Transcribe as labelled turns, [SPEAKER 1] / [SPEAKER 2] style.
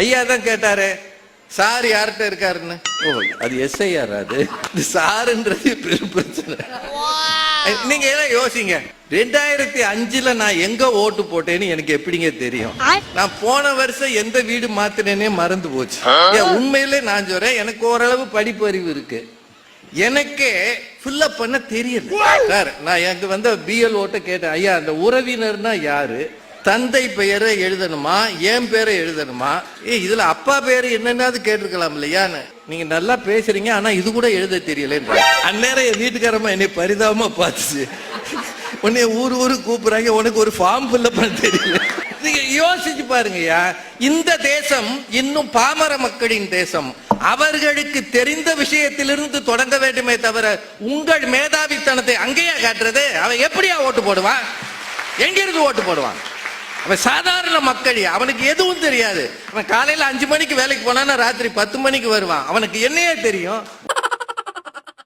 [SPEAKER 1] ஐயா தான் கேட்டாரு. சார் யார்கிட்ட இருக்காருன்னு? ஓ அது எஸ்ஐஆர் அது. சாருன்றது பெரும் பிரச்சனை. நீங்க எல்லாம் யோசிங்க. ரெண்டாயிரத்தி அஞ்சுல நான் எங்க ஓட்டு போட்டேன்னு எனக்கு எப்படிங்க தெரியும்? நான் போன வருஷம் எந்த வீடு மாத்தினேனே மறந்து போச்சு. ஏன் உண்மையிலே நான் சொல்றேன் எனக்கு ஓரளவு படிப்பறிவு இருக்கு. எனக்கே ஃபில்லப் பண்ண தெரியல. சார் நான் எனக்கு வந்து பிஎல் ஓட்ட கேட்டேன். ஐயா அந்த உறவினர்னா யாரு? தந்தை பெயரை எழுதணுமா? என் பேரை எழுதணுமா? ஏ இதுல அப்பா பேரு என்னென்னாது கேட்டிருக்கலாம் இல்லையான்னு நீங்க நல்லா பேசுறீங்க ஆனா இது கூட எழுத தெரியலன்ற. அந்நேரம் என் வீட்டுக்காரமா என்னை பரிதாபமா பார்த்துச்சு. உன்னை ஊர் ஊரு கூப்பிடுறாங்க உனக்கு ஒரு ஃபார்ம் ஃபில்லப் பண்ண தெரியல. நீங்க யோசிச்சு பாருங்கய்யா இந்த தேசம் இன்னும் பாமர மக்களின் தேசம். அவர்களுக்கு தெரிந்த விஷயத்திலிருந்து தொடங்க வேண்டுமே தவிர உங்கள் மேதாவித்தனத்தை அங்கேயா காட்டுறது? அவன் எப்படியா ஓட்டு போடுவான்? எங்கிருந்து ஓட்டு போடுவான்? அவன் சாதாரண மக்கள் அவனுக்கு எதுவும் தெரியாது. அவன் காலையில அஞ்சு மணிக்கு வேலைக்கு போனான்னா ராத்திரி பத்து மணிக்கு வருவான். அவனுக்கு என்னையே தெரியும்.